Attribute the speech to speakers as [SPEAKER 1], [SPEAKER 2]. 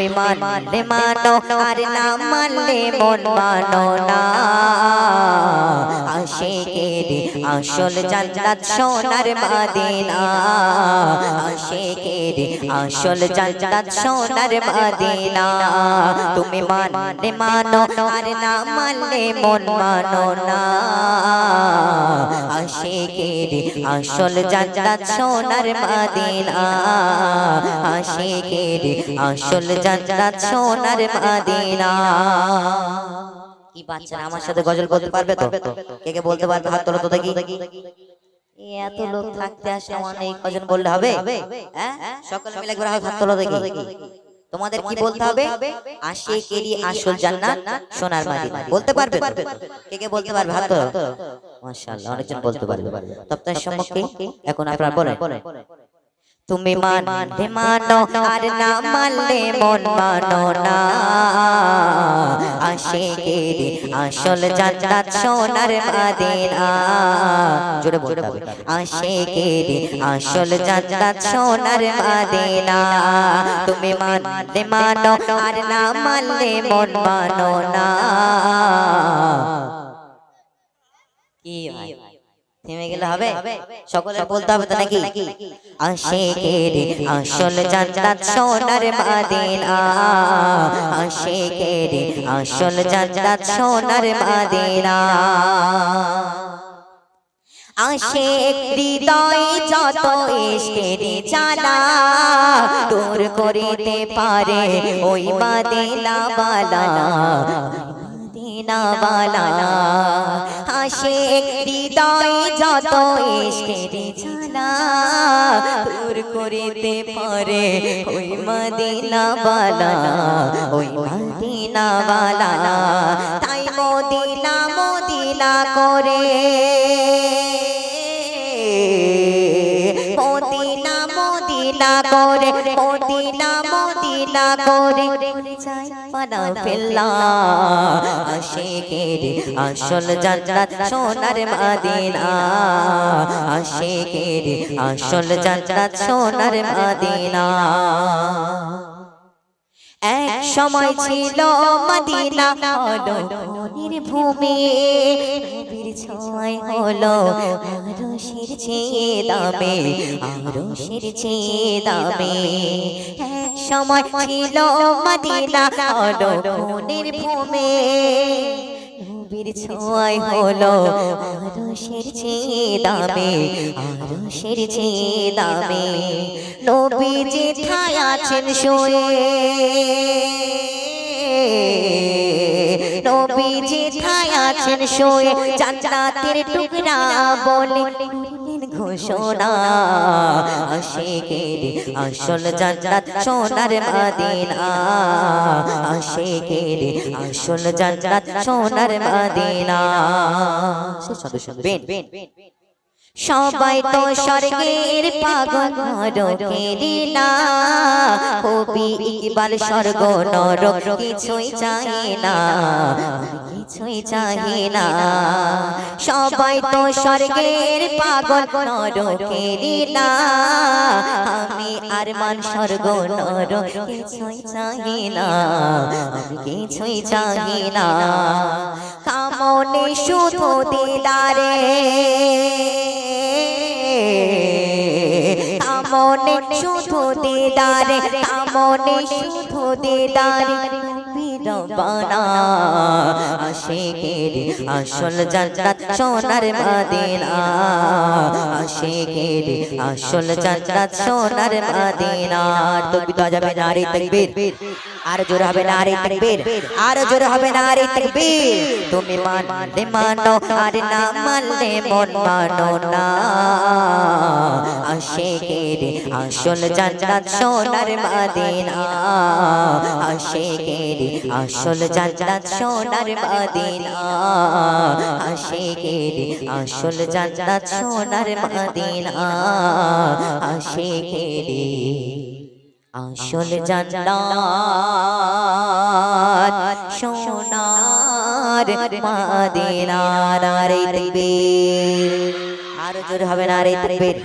[SPEAKER 1] তুমি মানলে মানো, আর না মানলে মন মানো না। আশেকের আসল জান্নাত সোনার মাদিনা। আশেকের আসল জান্নাত সোনার মাদিনা। তুমি মানলে মানো, আর না মানলে মন মানো না। আশেকের আসল জান্নাত সোনার মাদিনা। আশেকের আসল জান্নাত সোনার মাদিনা। কি বাচ্চারা আমার সাথে গজল বলতে পারবে তো? কে কে বলতে পারবে? হাত তোলো তো দেখি। এত লোক থাকতে আসে এই কজন বললে হবে? হ্যাঁ? সকলে মিলে একবার হাত তোলো দেখি। তোমাদের কি বলতে হবে? আশেকেরই আসল জান্নাত সোনার মাদিনা। বলতে পারবে কে কে বলতে পারবে? হাত তোলো। মাশাআল্লাহ, অনেকজন বলতে পারবে। তপ্তার সম্মুখে এখন আপনারা বলেন। তুমি মানলে মানো, আর না মানলে মন মানো না। আশেকের আসল জান্নাত সোনার মাদিনা। জোরে বলতে হবে। আশেকের আসল জান্নাত সোনার মাদিনা। তুমি মানলে মানো, আর না মানলে মন মানো না। কি ভাই? থেমে গেলে হবে? সকলে বলতে হবে তো নাকি? আশেকের আসল জান্নাত সোনার মাদিনা। আশেকের আসল জান্নাত সোনার মাদিনা। আশেক হৃদয় যত ইশকের জানা দূর করিতে পারে ওই মাদিনা বালা। মদিনাওয়ালা। হাসে হৃদয় যত ইশকের জানা দূর করিতে পারে ওই মদিনাওয়ালা ওই মদিনাওয়ালা। তাই মদিনা মদিনা করে মদিনা করে, মদিনা মদিনা করে। পানা ফেল্লা, আশিকের আসল জান্নাত, সোনার মদিনা। আশিকের আসল জান্নাত, সোনার মাদিনা। এক সময় ছিল মদিনা হলো নির্ভূমি নবীর ছয় হলো চেয়ে দামে আরশের চেয়ে এক সময় ছিল মদিনা হলো নির্ভূমি নবীর ছোঁয়ায় হলো আরশের চেয়ে দামে আরশের চেয়ে দামে। নবী যেথায় আছেন শুয়ে নবী যেথায় আছেন শুয়ে জান্নাতের টুকরা বলে ঘোষণা আশেকের আসল জান্নাত সোনার মাদিনা আশেকের আসল জান্নাত সোনার মাদিনা। সবাই তো স্বর্গের পাগল নরকেরই না। কবি ইকবাল স্বর্গ নরক কিছুই চাই না। কিছুই চাই না সবাই তো স্বর্গের পাগল নরকেরই না আমি আর মান স্বর্গ নরক কিছুই চাই না আমি কিছুই চাই না কামনে শুধু দিদারে কামনে শুধু দিদারে কামনে শুধু দিদারে বীরবানা। আশেকের আসল জান্নাত সোনার মাদিনা। আশেকের আসল জান্নাত সোনার মাদিনা। যাবে আর জোর হবে আর জোর হবে তুমি মানলে মানো, আর না মানলে মন মানো না। আশেকের আসল জান্নাত সোনার মাদিনা। আশেকের আসল জান্নাত সোনার মাদিনা আশেকের আসল জান্নাত সোনার মাদিনা আশেকের আসল জান্নাত সোনার মাদিনা তকবীর আর জোর হবে নারে তকবীর